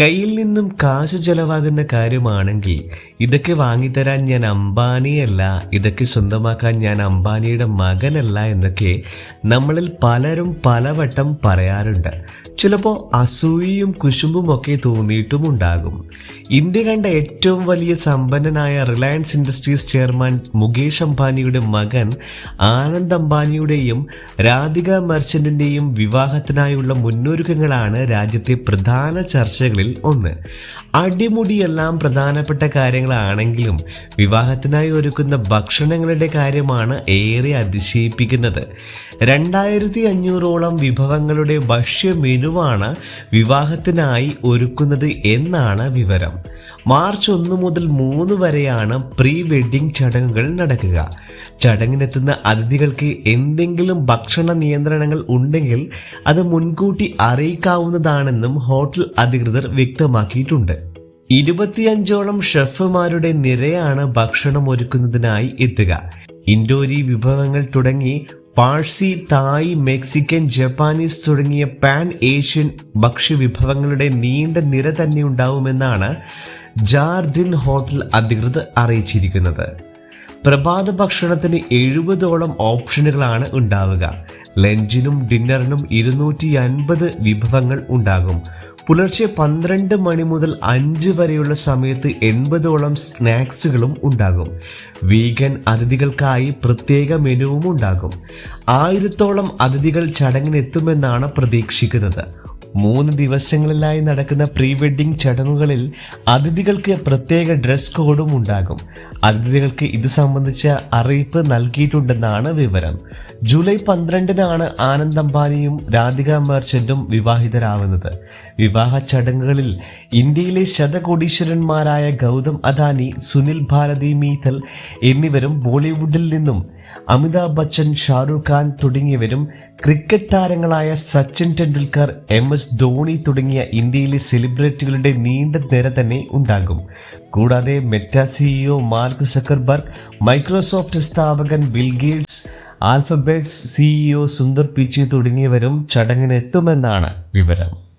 കയ്യിൽ നിന്നും കാശ് ചെലവാകുന്ന കാര്യമാണെങ്കിൽ ഇതൊക്കെ വാങ്ങിത്തരാൻ ഞാൻ അംബാനിയല്ല ഇതൊക്കെ സ്വന്തമാക്കാൻ ഞാൻ അംബാനിയുടെ മകനല്ല എന്നൊക്കെ നമ്മളിൽ പലരും പലവട്ടം പറയാറുണ്ട്. ചിലപ്പോൾ അസൂയയും കുശുമ്പും ഒക്കെ തോന്നിയിട്ടുമുണ്ടാകും. ഇന്ത്യ കണ്ട ഏറ്റവും വലിയ സമ്പന്നനായ റിലയൻസ് ഇൻഡസ്ട്രീസ് ചെയർമാൻ മുകേഷ് അംബാനിയുടെ മകൻ ആനന്ദ് അംബാനിയുടെയും രാധിക മെർച്ചന്റിന്റെയും വിവാഹത്തിനായുള്ള മുന്നൊരുക്കങ്ങളാണ് രാജ്യത്തെ പ്രധാന ചർച്ചകളിൽ ഒന്ന്. അടിമുടിയെല്ലാം പ്രധാനപ്പെട്ട കാര്യങ്ങളാണെങ്കിലും വിവാഹത്തിനായി ഒരുക്കുന്ന ഭക്ഷണങ്ങളുടെ കാര്യമാണ് ഏറെ അതിശയിപ്പിക്കുന്നത്. രണ്ടായിരത്തി അഞ്ഞൂറോളം വിഭവങ്ങളുടെ ഭക്ഷ്യ മെനുവാണ് വിവാഹത്തിനായി ഒരുക്കുന്നത് എന്നാണ് വിവരം. മാർച്ച് ഒന്ന് മുതൽ മൂന്ന് വരെയാണ് പ്രീ വെഡിങ് ചടങ്ങുകൾ നടക്കുക. ചടങ്ങിനെത്തുന്ന അതിഥികൾക്ക് എന്തെങ്കിലും ഭക്ഷണ നിയന്ത്രണങ്ങൾ ഉണ്ടെങ്കിൽ അത് മുൻകൂട്ടി അറിയിക്കാവുന്നതാണെന്നും ഹോട്ടൽ അധികൃതർ വ്യക്തമാക്കിയിട്ടുണ്ട്. ഇരുപത്തിയഞ്ചോളം ഷെഫുമാരുടെ നിരയാണ് ഭക്ഷണം ഒരുക്കുന്നതിനായി എത്തുക. ഇൻഡോരി വിഭവങ്ങൾ തുടങ്ങി പാഴ്സി തായ് മെക്സിക്കൻ ജപ്പാനീസ് തുടങ്ങിയ പാൻ ഏഷ്യൻ ഭക്ഷ്യവിഭവങ്ങളുടെ നീണ്ട നിര തന്നെ ഉണ്ടാവുമെന്നാണ് ജാർദിൻ ഹോട്ടൽ അധികൃതർ അറിയിച്ചിരിക്കുന്നത്. പ്രഭാത ഭക്ഷണത്തിന് എഴുപതോളം ഓപ്ഷനുകളാണ് ഉണ്ടാവുക. ലഞ്ചിനും ഡിന്നറിനും ഇരുന്നൂറ്റി അൻപത് വിഭവങ്ങൾ ഉണ്ടാകും. പുലർച്ചെ പന്ത്രണ്ട് മണി മുതൽ അഞ്ച് വരെയുള്ള സമയത്ത് എൺപതോളം സ്നാക്സുകളും ഉണ്ടാകും. വീഗൻ അതിഥികൾക്കായി പ്രത്യേക മെനുവും ഉണ്ടാകും. ആയിരത്തോളം അതിഥികൾ ചടങ്ങിനെത്തുമെന്നാണ് പ്രതീക്ഷിക്കുന്നത്. മൂന്ന് ദിവസങ്ങളിലായി നടക്കുന്ന പ്രീ വെഡിങ് ചടങ്ങുകളിൽ അതിഥികൾക്ക് പ്രത്യേക ഡ്രസ് കോഡും ഉണ്ടാകും. അതിഥികൾക്ക് ഇത് സംബന്ധിച്ച അറിയിപ്പ് നൽകിയിട്ടുണ്ടെന്നാണ് വിവരം. ജൂലൈ പന്ത്രണ്ടിനാണ് ആനന്ദ് അംബാനിയും രാധിക മെർച്ചന്റും വിവാഹിതരാവുന്നത്. വിവാഹ ചടങ്ങുകളിൽ ഇന്ത്യയിലെ ശതകോടീശ്വരന്മാരായ ഗൗതം അദാനി സുനിൽ ഭാരതി മീത്തൽ എന്നിവരും ബോളിവുഡിൽ നിന്നും അമിതാഭ് ബച്ചൻ ഷാരൂഖ് ഖാൻ തുടങ്ങിയവരും ക്രിക്കറ്റ് താരങ്ങളായ സച്ചിൻ ടെണ്ടുൽക്കർ എം. എസ്. ധോണി തുടങ്ങിയ ഇന്ത്യയിലെ സെലിബ്രിറ്റികളുടെ നീണ്ട നിര തന്നെ ഉണ്ടാകും. കൂടാതെ Meta CEO Mark Zuckerberg Microsoft സ്ഥാപകൻ Bill Gates Alphabets CEO Sundar Pichai തുടങ്ങിയവരും ചടങ്ങിനെത്തുമെന്നാണ് വിവരം.